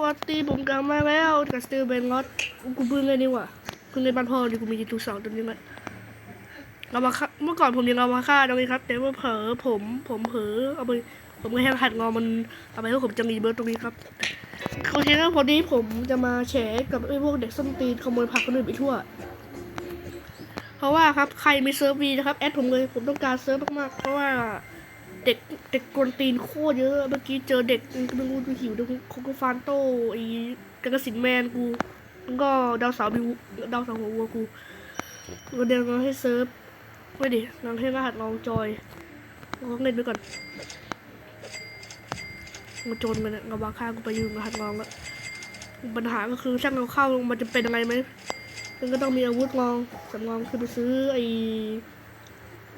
วัสดีผมกลับมาแล้วกับสตีเบนงอตกูเพิ่งเลยนี่ว่าเพิ่งในบ้านพ่อดิกูมีตัวสองตัวนี้มาเรามาฆ่าเมื่อก่อนผมยังเอามาฆ่าตรงนี้ครับ แต่ว่าเผลอผมผมเผลอเอาไปผมก็แค่หัดงอมันเอาไปแล้วผมจะมีเบิร์ตรงนี้ครับโอเคครับพอดีผมจะมาแฉกับไอ้พวกเด็กส้นตีนขโมยผักคนอื่นไปทั่ว เพราะว่าครับใครมีเซิร์ฟวีนะครับแอดผมเลยผมต้องการเซิร์ฟมากๆเพราะว่า เด็กเด็กกวนตีนโคตรเยอะ เมื่อกี้เจอเด็กไม่รู้ดูหิวดูโคโคฟานโตไอ้กากสินแมนกูแล้วก็ดาวสาวบิวดาวสาวหัววัวกูก็เดินมาให้เซิร์ฟไม่ดิลองให้รหัสลองจอยลองเล่นไปก่อนมาโจนกันเนี่ยกบาค่ากูไปยืมรหัสลองแล้วปัญหาก็คือช่างเราเข้ามันจะเป็นยังไงไหมมันก็ต้องมีอาวุธลองสำรองคือไปซื้อไอ้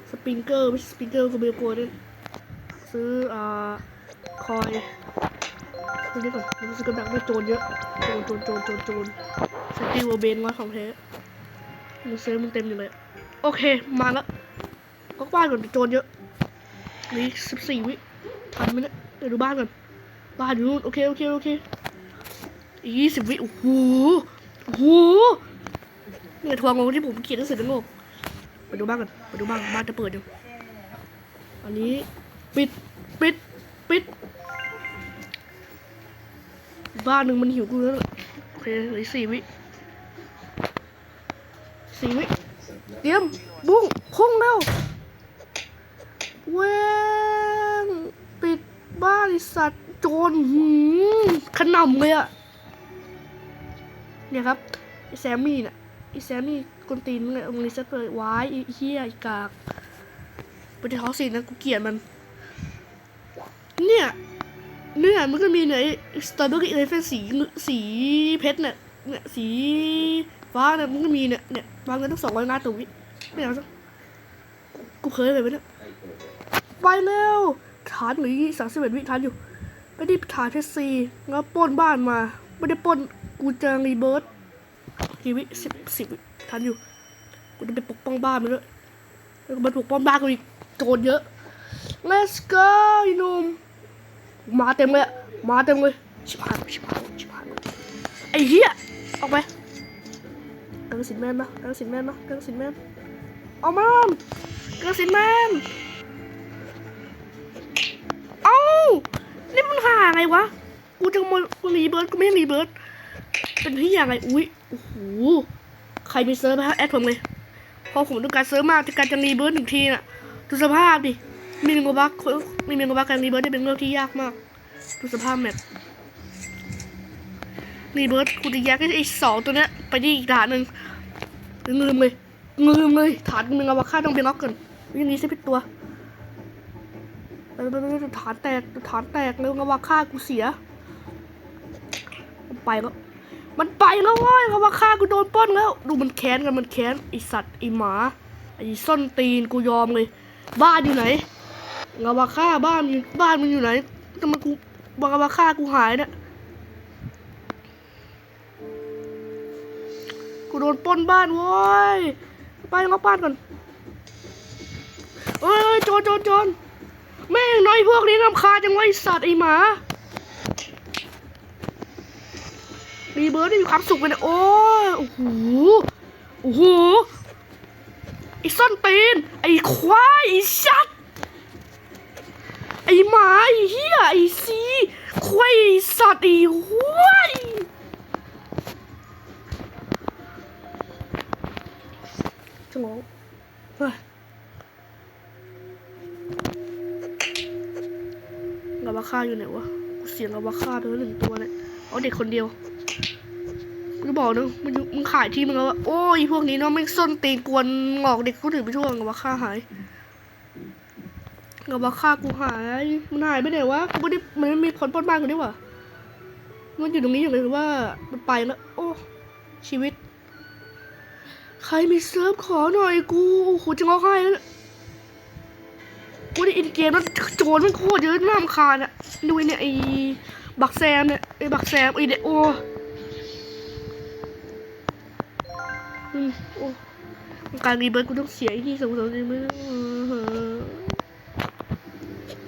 สปริงเกอร์ไม่ใช่สปริงเกอร์กูเบลโกด้วย ซื้ออ่าคอยซื้อนี่ก่อนมันซื้อกระดักด้วยโจรเยอะ โจรโจรโจรโจรโจรสติวเบนว่าของแท้มันซื้อมันเต็มอยู่เลย โอเค มาล้วก็บ้านก่อนโจรเยอะนี่สิบสี่วิ ทันไหมเนี่ยเดี๋ยวดูบ้านก่อน บ้านอยู่นู่น โอเค โอเค โอเคอียี่สิบวิ โอ้โห โอ้โหเนี่ยทวงงงที่ผมเขียนหนังสือนะงงไปดูบ้านก่อนไปดูบ้านบ้านจะเปิดอยู่อันนี้ ปิด ปิด ปิด บ้านหนึ่งมันหิวกูแล้วโอเคเหลือสี่วิสี่วิเตรียม บุ้งพุ่งเร็วเว้งปิดบ้านสัตว์โจรหืมขนำเลยอะเนี่ยครับไอแซมมี่น่ะไอแซมมี่กวนตีนมึงเนี่ยมึงรีเซ็ตเลยวายไอ้เฮียไอ้กากไปที่ท้อสินะกูเกลียดมัน เนี่ยเนี่ยมันก็มีเนี่ยสตรอเบอรี่เลฟสีสีเพชรเนี่ยเนี่ยสีฟ้าเนี่ยมันก็มีเนี่ยเนี่ยวางเงินตั้งสองร้อยล้านตัววิไม่เอาสักกูเคยไปไหมเนี่ยไปเร็วฐานหรือสามสิบเอ็ดวิฐานอยู่ไปที่ฐานเพชรซีแล้วป้นบ้านมาไม่ได้ป้นกูเจอรีเบิร์ตกี่วิสิบสิบทันอยู่กูจะไปปกป้องบ้านมันด้วยแล้วก็มาปกป้องบ้านกูอีกโจรเยอะ let's go หนุ่ม มาเต็มเลยมาเต็มเลยชิบหายชิบหายชิบหายไอ้เหี้ยออกไปกังสินแมนนะกังสินแมนนะกังสินแมนเอามันกังสินแมนเอ้านี่มันหาอะไรวะกูจะมารีเบิร์ดกูไม่รีเบิร์ดเป็นที่ยังไงอุ้ยโอ้โหใครมีเซิร์ฟไหมฮะแอดผมเลยพอผมต้องการเซิร์ฟมากจะการจะรีเบิร์ดหนึ่งทีน่ะดูสภาพดิ มีเมงโกบักมีเมงโกบักการรีเบิร์ดเป็นเรื่องที่ยากมาก ดูสภาพแมปรีเบิร์ดกูจะแยกไอ้สองตัวเนี้ยไปที่อีกฐานหนึ่งลืมเลยลืมเลยฐานเมงโกบักค่าต้องเบล็อกก่อนยังนี้ใช่พิดตัวฐานแตกฐานแตกเร็วเงาบักค่ากูเสียมันไปแล้วมันไปแล้วว้ยเงาบักค่ากูโดนปล้นแล้ว ดูมันแค้นกันมันแค้นไอสัตว์ไอหมาไอส้นตีนกูยอมเลย บ้านอยู่ไหน เงาบาค่าบ้านบ้านมันอยู่ไหนทำไมกูบางบาค่ากูหายเนี่ยกูโดนป้นบ้านโว้ยไปเงาบ้านก่อนเอ้ยโจรโจรโจรแม่งน้อยพวกนี้นำคาจังไว้สัตว์ไอหมามีเบิร์ดได้มีความสุขไปนะโอ้ยโอ้โหโอ้โหไอ้ส้นตีนไอ้ควายไอ้ชัด ไอหมาไอเหี้ยไอซีควายไอ้สัตว์ไอห้วยจะงงเฮ้ยกาบาค่าอยู่ไหนวะกูเสียงกาบาค่าไปแล้วหนึ่งตัวเลยเอาเด็กคนเดียวกูจะบอกนะมึงอยู่มึงขายที่มึงแล้วว่าโอ้ยพวกนี้เนาะไม่งส้นตีนกวนงอกเด็กกูถือไปทั่วกาบาค่าหาย กับว่าค่ากูหายมันหายไปไหนวะกูไม่ได้มันไม่มีคนปล้นบ้านกูนี่หว่ามันอยู่ตรงนี้อย่างไรหรือว่ามันไปแล้วโอ้ชีวิต ใครมีเซิร์ฟขอหน่อยกูโอ้โหจะร้อไห้แล้วกูได้อินเกมแล้วโจรมันโคตรเยอะน่ารำคาญอะดูเนี่ยไอ้บักแซมเนี่ยไอ้บักแซมไอ้เด็กโอ้โอ้การรีเบิร์ตกูต้องเสียที่สงสารเลยมึงเออ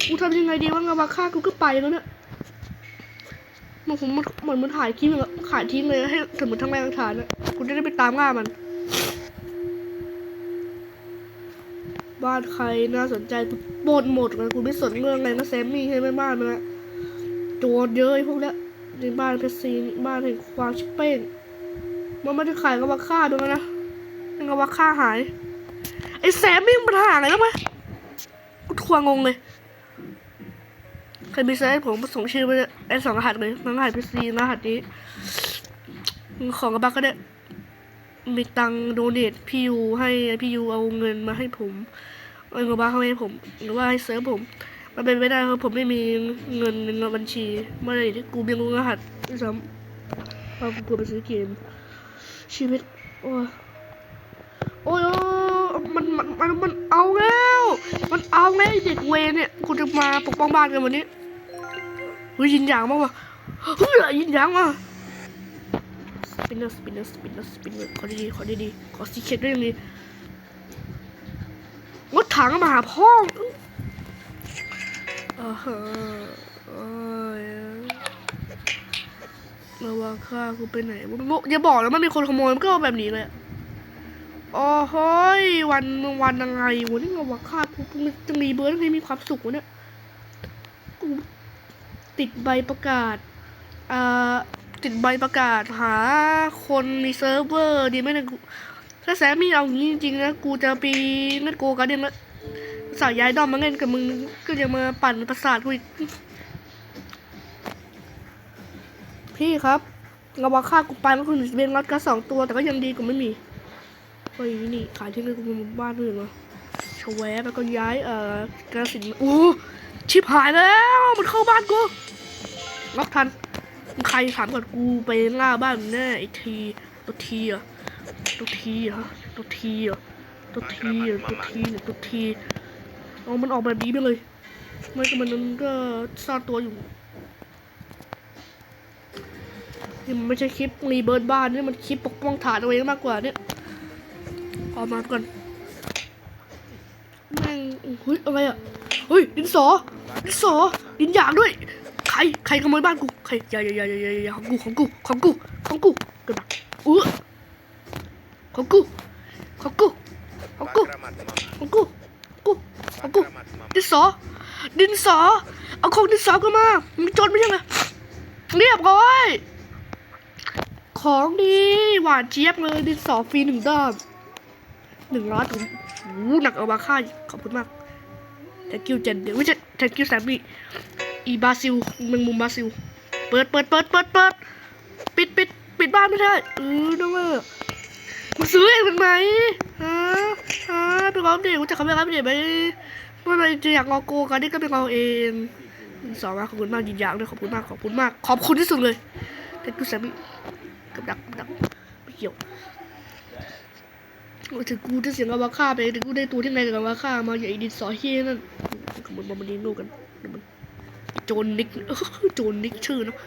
กูทำยังไงดีวะงาบาค่ากูก็ไปแล้วเนี่ยมันผมมันเหมือนมันถ่ายคลิปอะขายทิ้งเลยให้สมมติทั้งแรงทั้งฐานอะกูจะได้ไปตามง่ามัน บ้านใครน่าสนใจกูปนหมดเลยกูไม่สนเรื่องอะไรนะแซมมี่ใช่ไหมบ้านมันอะโจรเยอะพวกเนี้ยในบ้านเพชรซีนบ้านแห่งความชิบเป้งมันไม่ได้ขายกระบะค่าด้วยนะกระบะค่าหายไอ้แซมมี่มันหาอะไรแล้วไหมกูทวงงเลย ครมีเซตผมส่งชื่อไปเลยไอ้สองรหัสเลยรหัสพีซีรหัสนี้ ของกระบะก็ได้ มีตังโดเนทพี่ยูให้พี่ยูเอาเงินมาให้ผมเอาเงินมาให้ผม หรือว่าให้เซิร์ฟผม มันเป็นไม่ได้ครับผมไม่มีเงินในบัญชีเมื่อไหร่ที่กูมีรหัสซ้ำเพราะกูกลัวไปซื้อเกม ชีวิต โอ้โอ้ยมันมันมันมันเอาแล้ว มันเอาแล้วเด็กเวเนี่ยกูจะมาปกป้องบ้านกันวันนี้ เฮ้ยยินหยางมากว่ะเฮ้ยยินหยางว่ะสปินเนอร์สปินเนอร์สปินเนอร์สปินเนอร์ขอดีๆขอดีๆขอซีเค็ดด้วยย่างนี้รถถังมาหาพ่อเออเอเอ้ยระวังข้ากูไปไหนอย่าบอกแล้วมันมีคนขโมยมันก็เอาแบบนี้เลยอะโอ้โหยวันวันยังไงวะนี่ระวังข้ากูจะมีเบิร์ดให้มีความสุขวะเนี่ย ติดใบประกาศอ่าติดใบประกาศหาคนมีเซิร์ฟเวอร์ดีไหมเนี่ยกูถ้าแซมมี่เอาอย่างนี้จริงๆนะกูจะไปเล่นโกกันเดียสาวย้ายดอมมาเล่นกับมึงก็จะมาปั่นประสาทกูอีกพี่ครับระวังค่ากูไปเมื่อคืนเบนรัดกันสองตัวแต่ก็ยังดีกว่าไม่มีเฮ้ยนี่ขายที่นี่กูมาบ้านอื่นวะชแวบแล้วก็ย้ายเอ่อกระสินโอ้ ชิบหายแล้ว มันเข้าบ้านกูรับทัน ใครถามก่อนกูไปล่าบ้านแน่ไอทีตัวทีอะตัวทีอะฮะตัวทีอะตัวทีอะตัวทีเนี่ยตัวทีเอามันออกแบบนี้ไปเลยไม่ก็มันก็ซ่อนตัวอยู่นี่มันไม่ใช่คลิปรีเบิร์ดบ้านนี่มันคลิปปกป้องฐานเอาเองมากกว่าเนี่ยเอามาก่อนแม่งเฮ้ยอะไรอะเฮ้ยดินสอ ดินสอดินหยางด้วย ใคร ใครขโมยบ้านกู ใครอย่าอย่าอย่าอย่าอย่าอย่าของกู ของกู ของกู ของกูกระดักเออของกู ของกู ของกู ของกู กู ของกู ดินสอ ดินสอ เอาของดินสอกันมามันจนไม่ใช่ไงเรียบร้อย ของดี หวานเจี๊ยบเลย ดินสอฟรีหนึ่งด้ามหนึ่งร้อยถุงหนักเอามาค่าขอบคุณมาก thank you เจนเดี๋ยวไม่ใช่ thank you แซมมี่อีบาซิลแมงมุมบาซิล เปิดเปิดเปิดเปิดเปิดปิดปิดปิดบ้านไม่ได้เออน้องเออมึงซื้อเองเป็นไหมฮะฮะเป็นของเด็กกูจะเขาไม่รับเด็กไหมเมื่อไหรจะอยากงอโกกันนี่ก็เป็นงอเองสองมาขอบคุณมากยินยางด้วยขอบคุณมากขอบคุณมากขอบคุณที่สุดเลยแต่กูแซมมี่กับดักกับดักไม่เกี่ยว ถึงกูจะเสียงกับว่าฆ่าไปถึงกูได้ตัวที่ไหนกับว่าฆ่ามาอย่าอดินสอเฮียนั่นขบวนบอมบ์ดีโนกันเดี๋ยวมันโจนนิกโจนนิกชื่อเนอะ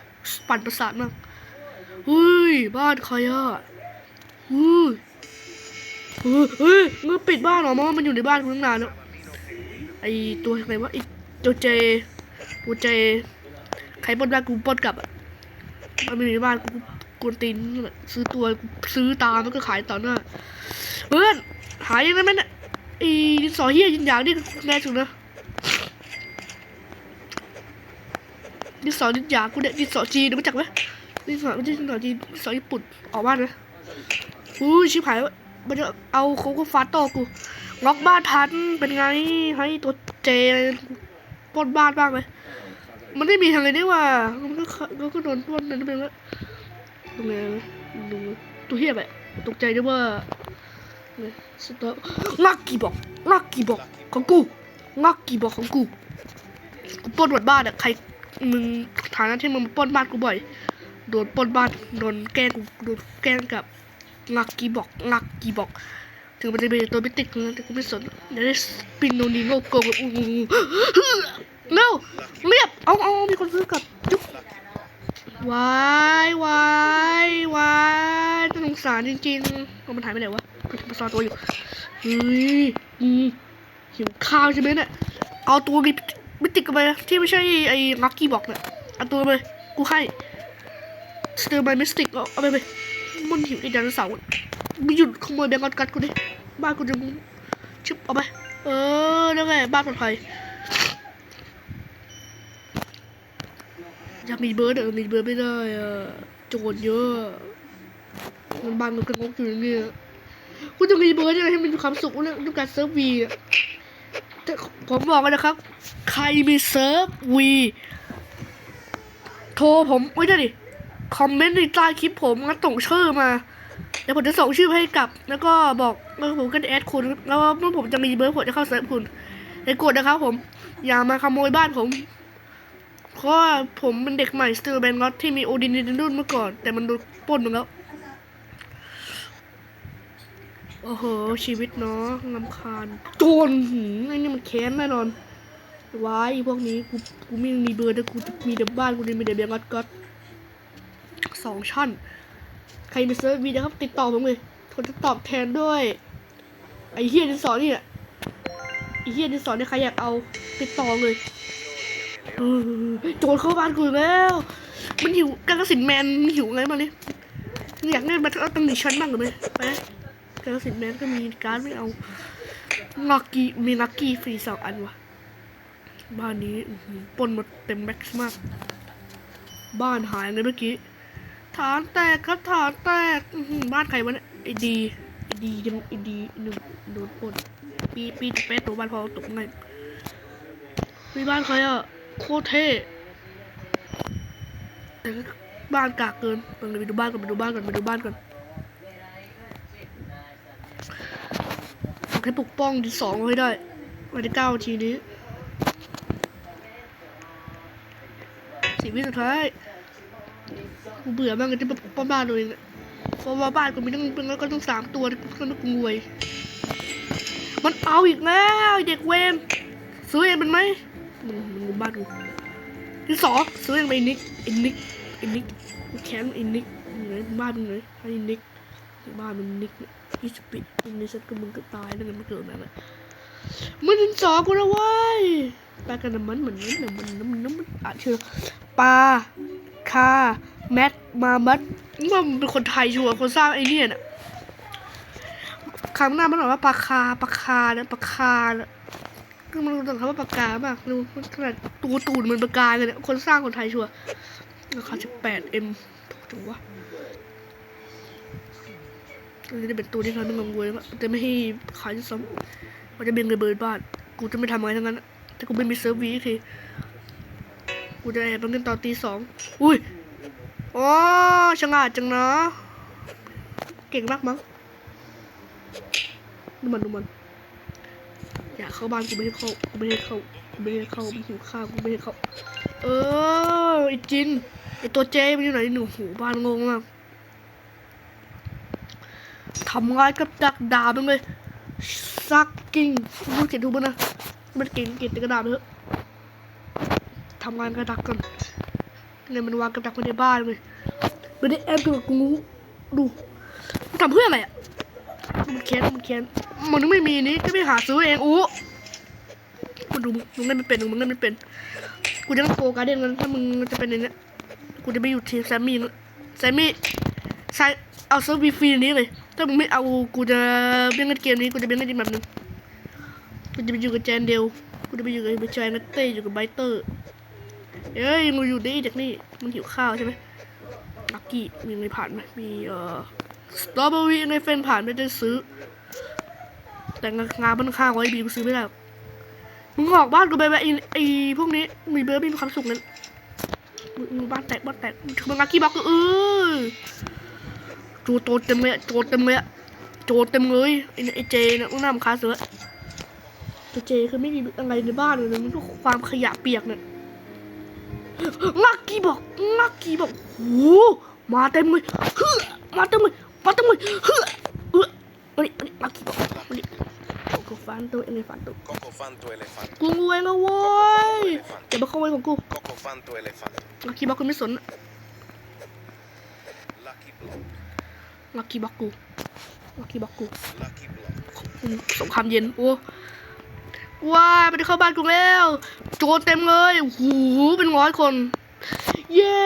ปั่นประสาทมากเฮ้ยบ้านใครอะเฮ้ยเฮ้ยเฮ้ยมึงปิดบ้านหรอมอมันอยู่ในบ้านกูตั้งนานแล้วไอตัวไหนวะไอตัวเจตัวเจใครปนบ้านกูปนกลับอะมันไม่มีในบ้านกูกวนตีนซื้อตัวซื้อตามแล้วก็ขายต่อหน้า เพื่อนหายยังไงมันอะไอดินสอเฮียยินอย่างนี่แน่สุดนะดินสอดินยากูเนี่ยดินสอจีนรู้จักไหมดินสอไม่ใช่ดินสอจีนดินสอญี่ปุ่นออกบ้านนะอุ้ชิบหายมันจะเอาโคโค่ฟาโต้กูล็อกบ้านทันเป็นไงให้ตัวเจปล้นบ้านบ้างเลยมันไม่มีทางเลยนี่ว่ามันก็เข้าก็โดนปล้นนั่นเป็นแล้วตรงไหนนะดูตัวเฮียแบบตกใจด้วยว่า เนี่ยสตอลักกี้บอกลักกี้บอกของกูลักกี้บอกของกูกูปล้นหมดบ้านอะใครมึงฐานะที่มึงปล้นบ้านกูบ่อยโดนปล้นบ้านโดนแกล้งกูโดนแกล้งกับงักกีบอกงักกีบอกถึงมันจะเป็นตัวไม่ติดนะแต่กูไม่สนเดี๋ยวได้สปินโนนีโนโกงอู้หูเร็วเรียบเอาเอามีคนซื้อกับจุ๊บวายวายวายน่าสงสารจริงๆเอามันหายไปไหนวะ มันมาซ่อนตัวอยู่เฮ้ยอืมหิวข้าวใช่ไหมเนี่ยเอาตัวมีมิติกกันไปนะที่ไม่ใช่ไอ้ลักกี้บอกเนี่ยเอาตัวไปกูให้สเตอร์ไมมิสติกเอาเอาไปไปมันหิวไอ้ไดโนเสาร์มึงหยุดขโมยแบงก์กัดกูดิบ้านกูจะชิบเอาไปเออนั่นไงบ้านปลอดภัยอยากมีเบิร์ดเออมีเบิร์ดไม่ได้อะโจรเยอะมันบ้านมันกระงกอยู่อย่างเนี่ ยกูจะมีเบิร์ดยังไงให้มันมีความสุขเรื่องการเซิร์ฟวีแต่ผมบอกกันนะครับ ใครมีเซิร์ฟวีโทรผมไม่ได้ดิคอมเมนต์ในใต้คลิปผมแล้วส่งชื่อมาเดี๋ยวผมจะส่งชื่อให้กลับ แล้วก็บอกแล้วผมก็จะแอดคุณ แล้วเมื่อผมจะมีเบอร์ผมจะเข้าเซิร์ฟคุณในกดนะครับผม อย่ามาขโมยบ้านผมเพราะผมเป็นเด็กใหม่สติลแบนก็ที่มีโอดินในรุ่นเมื่อก่อน แต่มันโดนปล้นไปแล้ว โอ้โห ชีวิตเนาะลำคาญโจรหืมไอ้นี่มันแค้นแน่นอนว้ายพวกนี้กูกูไม่มีเบอร์แต่กูมีแต่บ้านกูมีแต่แบงก์ก็สองช่อนใครมีเซิร์ฟวีนะครับติดต่อผมเลยผมจะตอบแทนด้วย ไอ้เฮียดินสอนี่แหละไอ้เฮียดินสอนี่ใครอยากเอาติดต่อเลยโจรเข้าบ้านกูแล้ว มันหิวกากสินแมนมันหิวไงมาเนี่ยอยากได้มาเอาตั้งค์ดิฉันบ้างหรือไม่ไป กาสินแมนก็มีการดไม่เอาลักกี้มีลักกี้ฟรีสองอันวะบ้านนี้ปนหมดเต็มแม็กซ์มาก บ้านหายเลยเมื่อกี้ ฐานแตกครับฐานแตกบ้านใครวะเนี่ยไอดีไอดียังไอดีหนึ่งโดนปนปีปีแป๊ดตัวบ้านพอตกไงมีบ้านใครอะโคตรเท่แต่บ้านกากเกินไปดูบ้านก่อนไปดูบ้านก่อนไปดูบ้านก่อนากให้ปกป้องที่สองให้ได้วันที่เก้าทีนี้สิบวิสุดท้ายกูเบื่อมากเลยที่มาป้อนบ้านตัวเองเพราะว่าบ้านกูมีตั้งเป็นแล้วก็ต้องสามตัวกูก็ต้องรวยมันเอาอีกแล้วเด็กเวนซื้อเองเป็นไหมมึงมึงบ้านกูที่สองซื้อเองไปนิกอ้นิกอ้นิกแค้นไอ้นิกไหนบ้านมึงไหนไอ้นิกบ้านมึงนิกเนี่ย ยี่สิบปีมึงนี่ฉันก็มึงก็ตายแล้วกันไม่เกิดมาแล้วมันดินสอกูนะเว้ยแปลกันน้ำมันเหมือนน้ำมันน้ำมันน้ำมันอะเชื่อปลาคาแมทมามัดมันเป็นคนไทยชัวร์คนสร้างไอ้เนี่ยน่ะคำหน้ามันบอกว่าปลาคาปลาคานะปลาคานะก็มันรู้จักคำว่าปลากามากดูมันขนาดตัวตูนมันปลากาเลยเนี่ยคนสร้างคนไทยชัวร์ราคาสิบแปดเอ็มถูกจังวะ นนี้จะเป็นตัวที่เขาต้องกังวลว่าจะไม่ให้ขายซ้ำมันจะเป็นระเบิดบ้าน กูจะไม่ทำอะไรทั้งนั้นอะแต่กูไม่มีเซิร์ฟวีทีกูจะแอบมาเล่นตอนตีสองอุ้ยอ๋อฉลาดจังนะ เก่งมากมั้งดูมันดูมัน อยากเข้าบ้านกูไม่ให้เข้ากูไม่ให้เข้ากูไม่ให้เข้ามันหิวข้าวกูไม่ให้เข้า เออไอจินไอตัวเจมันอยู่ไหนหนูหูบ้านงงมาก ทำงานกับดักดาบมันเลยซักกิ้งพูดเขียนถูกปะนะมันเก่งเก่งแต่กระดาษเถอะทำงานกระดักกันเนี่ยมันวางกระดักไว้ในบ้านเลยไม่ได้แอบดูกับกูดูมันทำเพื่ออะไรอะมันแค้นมันแค้นมันไม่มีนี้ก็ไปหาซื้อเองอู้กูดูมึงเล่นไม่เป็นมึงเล่นไม่เป็นกูจะต้องโกการเด่นกันถ้ามึงจะเป็นอย่างเนี้ยกูจะไปอยู่ทีมแซมมี่แซมมี่ใช้เอาเซิร์ฟวีฟรีนี้เลย ถ้ามึงไม่เอากูจะเล่นเกมนี้กูจะเล่นอีกแบบหนึงกูจะไปอยู่กับแจนเดลกูจะไปอยู่กับเบชายนัตเต้อยู่กับไบเตอร์เอ้ยมึงอยู่ดีจากนี่มันหิวข้าวใช่ไหมลักกี้มีอะไรผ่านไหมมีเอ่อสตรอเบอรี่ในเฟนผ่านไม่ได้ซื้อ แต่งานมันข้างไว้บีกูซื้อไม่ได้มึงออกบ้านกูไปแบบไอ้พวกนี้มีเบอร์มีความสุขนั้นมึงมึงบ้านแตกบ้านแตกมึงมึงลักกี้บอกก็เออ โจโจเต็มเลยอะโจเต็มเลยอะโจเต็มเลยไอ้เนี่ยไอ้เจเนี่ยมึงน่ารำคาญเสือตัวเจคือไม่มีอะไรในบ้านเลยนะมันก็ความขยะเปียกเนี่ยลักกี้บอกลักกี้บอกโหมาเต็มเลยเฮ้อมาเต็มเลยมาเต็มเลยเฮ้อเออมาดิมาดิลักกี้บอกมาดิกูฟันตัวเองเลยฟันตัว Coco Fanto Elefante. กูงวยแล้วโว้ยอย่ามาเข้าไว้ของกู Coco Fanto Elefante. ลักกี้บอกกูไม่สน Lucky Block. ลักกี้บอกกูลักกี้บอกกู Lucky Block. อืมสงครามเย็นโอ้ว้ายไม่ได้เข้าบ้านกูแล้ว โจรเต็มเลยโอ้โหเป็นร้อยคน เย้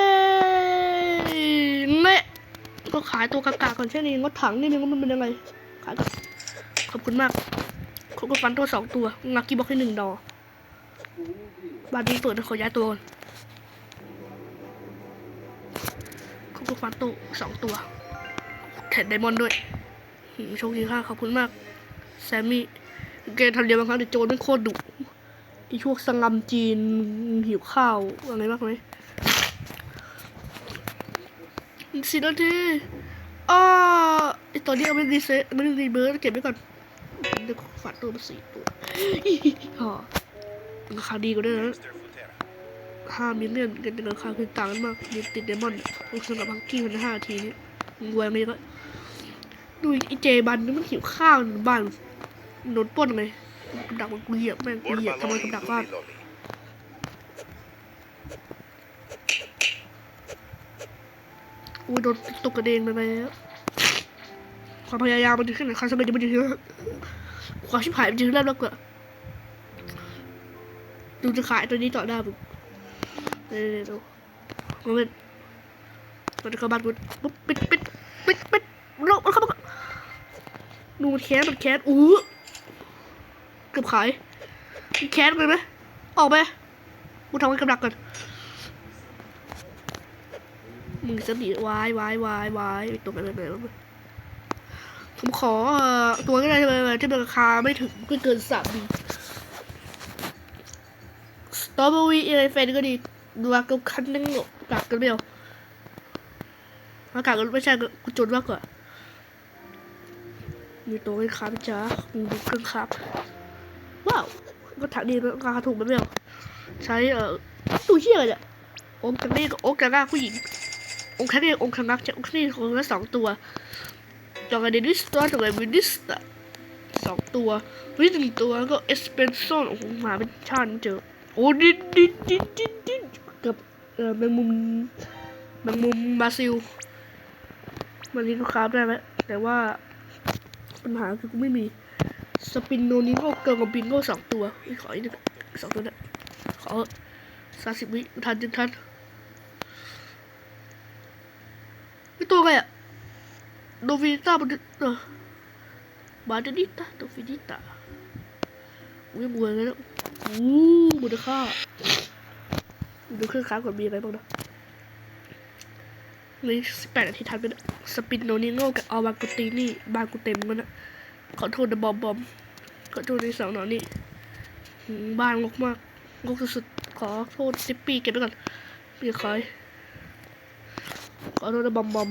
ก็ขายตัวกากาก่อนแค่นี้งดถังนี่นึงว่ามันเป็นยังไงขายก่อนขอบคุณมากโคโค่ฟันตัวสองตัวลักกี้บ็อกให้หนึ่งดอกบ้านนี้เปิดนะขอย้ายตัวก่อนโคโค่ฟันตัวสองตัว แถนไดมอนด์ด้วยโชคดีค่ะขอบคุณมาก แซมมี่แกทำเดียวบางครั้งแต่โจรไม่งโคตรดุไอีพวกสังัมจีนหิวข้าวอะไรมากไหมอีกสินาทีอ้าไอตอนนี้เอาไม่ดีเซตไม่ได้รีเบิร์ดเก็บไว้ก่อนเดี๋ยวฝันตัวมาสี่ตัวอ๋อราคาดีกว่าด้วยนะห้ามิลเลียนกันเป็นราคาคือต่างกันมากมีติดเดมอนต้องสำหรับฮังกี้มันห้าทีนี้รวยไหมก็ ดูไอเจบันนี่มันหิวข้าวในบ้านโดนปล้นเลยกับดักมันกูเหยียบแม่งกูเหยียบทำไมกับดักบ้านอุ้ยโดนตกกระเด็นไปแล้วความพยายามมันจะขึ้นความสำเร็จมันจะถึงความชิบหายมันจะถึงเริ่มแล้วกว่าดูจะขายตัวนี้ต่อได้ปุ๊บเดี๋ยวดูมันเป็นมันจะเข้าบ้านกูปุ๊บปิดปิดปิดปิดลงมันเข้า ดูมันแคสมันแคสอู้เกือบขายมันแคสเลยไหมออกไปกูทำให้กำลังก่อนมึงจะหนีวายวายวายวายตัวอะไรแบบนั้นผมขอเอ่อตัวก็ได้ที่มันที่ราคาไม่ถึงไม่เกินสามดีสตรอเบอรี่อะไรแฟนก็ดีดูว่ากูคันนึงหรอกกลับกันไม่เอาอากาศก็ไม่ใช่กูจนมากกว่า มีตัวให้ครับจ้ามึงดูเครื่องครับ ว้าวก็ถักดีราคาถูกไหมไม่เอใช้เอ่อตู้เชี่ยอะไรเนี่ยโอ๊กจังนี่กับโอ๊กจังหน้าผู้หญิง องค์คันนี้องค์คนักจาองค์คันนี้คนละสองตัวจองกันเดนิสตัวจองกันวินิสตาสองตัววิหนึ่งตัวแล้วก็เอสเปนโซนโอ้โหหมาเป็นชาติเจอโอ้ดิดดิดดิดดิดดิดกับเอ่อแมงมุมแมงมุมบราซิลมันนี้ลูกค้าได้ไหมแต่ว่า ปัญหาคือกูไม่มี สปินโนนิโก้เกิร์ลกับบินโก้สองตัวขออีกหนึ่งสองตัวนี่ยขอสามสิบวิทันจนทันนี่ตัวไรอะโดฟินิต้ามันเออบาเดนิต้าโดฟินิต้าอุ้ยมวยเลยนะอู้มูลค่าดูเครื่องค้างก่อนมีอะไรบ้างนะ นสิบแปดนาทีทันไปนสปินโนนิโง่กับอาวากุตินี่ บากูเต็มกันนะขอโทษนะบอมบอมขอโทษในสองหนอนี่บ้านงกมากงกสุดๆขอโทษซิปปี้เก็บไว้ก่อนมีใครขอโทษนะบอมบอม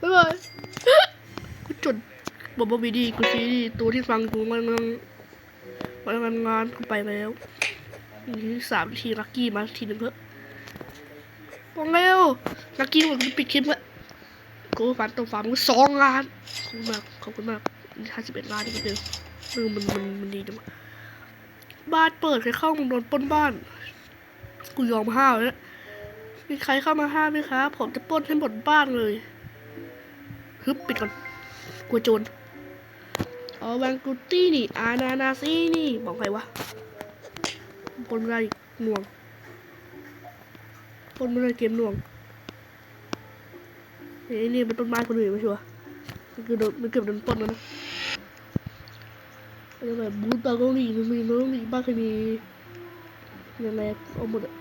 บ๊ายบายกูจุดบอมบอมบีดีกูซีดีตัวที่ฟังกูมันมันมังานงานกูไปแล้วอีกสามทีลักกี้มาทีหนึ่งเถอะบอกเร็ว ลักกี้ผมปิดคลิปแล้วกูฝันตัวฝันมึงสองล้านขอบคุณมากขอบคุณมากห้าสิบเอ็ดล้านนี่ก็เดิมมึงมันมันมันดีจังบ้านเปิดใครเข้ามึงโดนป้นบ้าน กูยอมห้าวแล้วมีใครเข้ามาห้ามไหมครับผมจะป้นให้หมดบ้านเลยฮึบปิดก่อนกลัวโจรอ๋อแวงกูตี้นี่ อานานาซีนี่ บอกใครวะปนไม่ได้อีกหน่วงปนไม่ได้เกมหน่วง เฮ้ยนี่เป็นต้นไม้คนอื่นไม่ชัวร์มันคือโดนมันเกือบโดนปล้นแล้วนะแล้วแบบบูตาเกาหลีมันมีเกาหลีบ้างเคยมียังไงเอาหมดอะ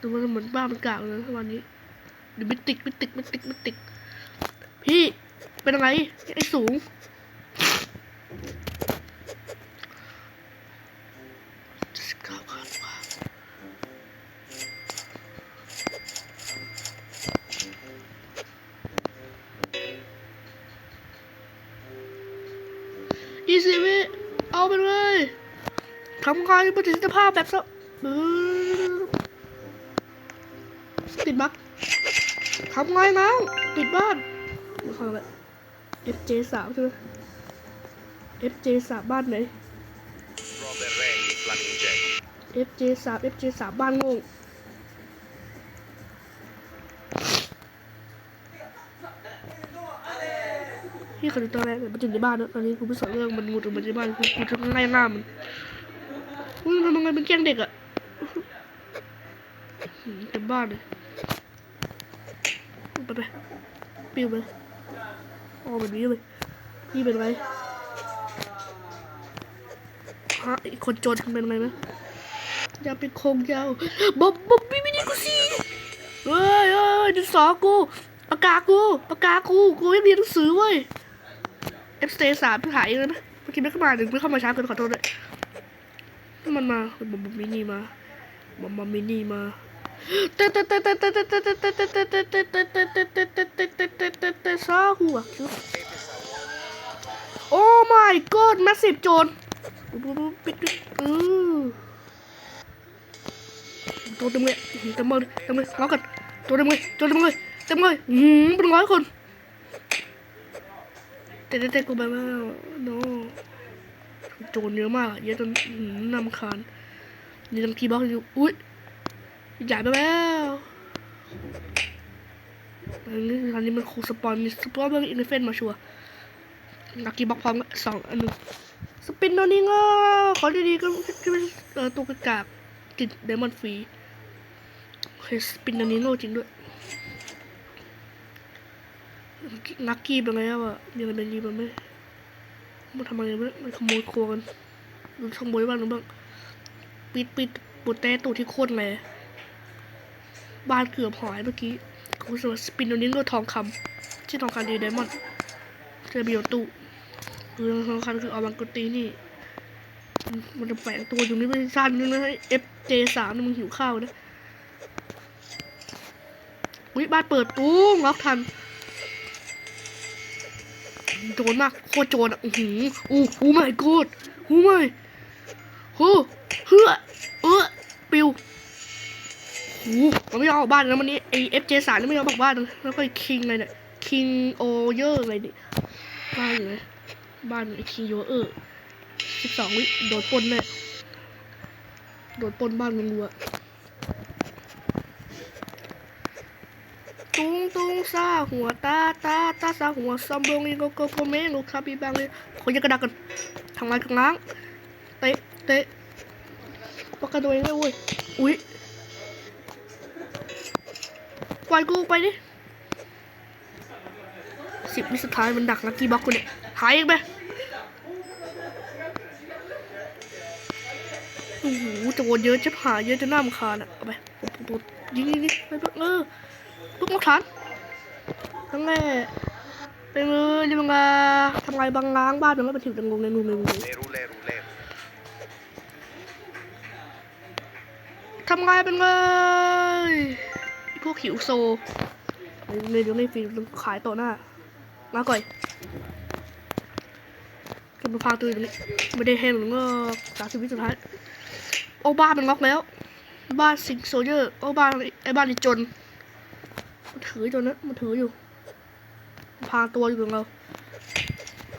ดูมันเหมือนบ้ามันกล่าวเลยนะวันนี้เดี๋ยวมิติกมิติกมิติกมิติกพี่เป็นอะไรไอ้สูง อีสิบวิเอาไปเลยทำงานประสิทธิภาพแบบสับติดบักทำไงน้องปิดบ้านมาฟังแบบ FJ สามใช่ไหม FJ สามบ้านไหน FJ สาม FJ สามบ้านงง พี่เขาดูตอนแรกมันอยู่ในบ้านนะตอนนี้กูไม่สนเรื่องมันมุดออกมาในบ้านกูกูจะไล่ล่ามันมึงทำยังไงเป็นแกล้งเด็กอะเต็มบ้านเลยไปไปปิ้วไปอ๋อแบบนี้เลยนี่เป็นไรฮะไอคนจนเป็นไงนะอย่าเป็นโคงยาวบ๊อบบ๊อบบี้ไม่ดีกูสิเฮ้ยเฮ้ยดินสอกูปากกากูปากกากูกูไม่เรียนหนังสือเว้ย เอฟสเตย์สามเพิ่งหายเองนะเมื่อกี้ไม่เข้ามาหนึ่งไม่เข้ามาช้าเกินขอโทษด้วยนี่มันมาบ๊อบบ๊อบมินี่มาบอบบ๊อบมินี่มาซาหัวโอ้ my god แมสซีฟโจรปิดอือตัวเต็มเลยเต็มเลยเต็มเลยล้อกันตัวเต็มเลยตัวเต็มเลยเต็มเลยอืมเป็นร้อยคน เตะเตะเตะกูไปแล้วโนโจรเยอะมากเยอะจนนำคานี่ทั้งทีบ็อกอยู่อุ้ยใหญ่ไปแล้วอันนี้อันนี้มันคงสปอนมีสปอนเบอร์อินเฟนมาชัวร์ลักกี้บ็อกพร้อมสองอันหนึ่งสปินโนนี่งอขอดีๆก็ที่เป็นตัวกระกากติดเดมอนฟรีเฮ้ยสปินโนนี่โง่จริงด้วย ลักกี้เป็นไงอะมีอะไรเป็นดีบ้างไหมมันทำอะไรมันมันขโมยครัวกันดูขโมยบ้างหรือบ้างปิดปิดปุดแต่ตูดที่โคตรเลยบ้านเกือบหายเมื่อกี้คุณสวัสดิ์สปินโนนินก็ทองคำชื่อทองคำดีไดมอนด์เจอบิโอตุคือทองคำคืออาวังกุตีนี่ มันจะแฝงตัวอยู่นี่ไม่สั้นนึงนะเอฟเจสามมึงหิวข้าวนะอุ้ยบ้านเปิดตุ้งล็อกทัน โจรมากโคตรโจรอะโอือหืออู้หูไม่กดหูไม่หูเฮือเออปิวโอ้โหมันไม่ยอมออกบ้านนะวันนี้ไอเอฟเจสามไม่ยอมออกบ้านแล้วก็คิงอะไรเนี่ยคิงโอเยอร์อะไรนี่บ้านอยู่ไหนบ้านไอคิงโยเออร์สิบสองวิโดนปนแน่โดนปนบ้านมึงรัว ตุงตุงซาหัวตาตาตาซาหัวซัมบงอีโกโกโกเมลูกคาบิบังเลยคนยังกระดักกันทางไรกันล้างเตะเตะปากกระโดดเองเลยเว้ยอุ้ยปล่อยกูไปดิสิบวิสุดท้ายมันดักลักกี้บ็อกกูเนี่ยหายอีกไหมโอ้โหโจรเยอะจะหายเยอะจะน่ารำคาญอะเอาไปปุ๊บปุ๊บปุ๊บยิงยิงยิงไปปุ๊บเออ ปุ๊บมาทันทั้งแง่ไปเลยยังไงทำไงบางล้างบ้านมันก็ไปถึงจังงงในงูในงู Leru, leru, leru. ทำไงเป็นไงพวกหิวโซในเดี๋ยวในฟิล์มขายต่อหน้า มาก่อยจนมาพาตัวอยู่ตรงนี้ไม่ได้เห็นหรือว่าสามสิบวิสุดท้าย โอ้บ้านมันล็อกแล้ว บ้านซิงโซเยอร์ โอ้บ้านไอ้บ้านนี่จน มันถือจนนะมันถืออยู่พาตัวอยู่กับเรา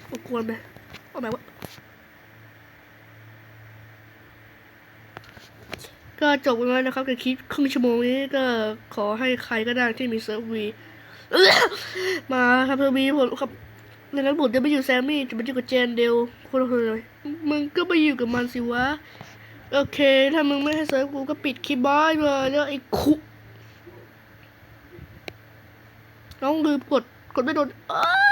เอากวนไปเอาแบบว่าก็จบไปแล้วนะครับกับคลิปครึ่งชั่วโมงนี้ก็ขอให้ใครก็ได้ที่มีเซิร์ฟวีมาทำเซิร์ฟวีผมครับในนั้นผมจะไปอยู่แซมมี่จะไปอยู่กับเจนเดลคนละคนเลยมึงก็ไปอยู่กับมันสิวะ โอเค ถ้ามึงไม่ให้เซิร์ฟกูก็ปิดคลิปบายเลยแล้วไอ้คุ น้องลืมกด กดไม่โดนอ้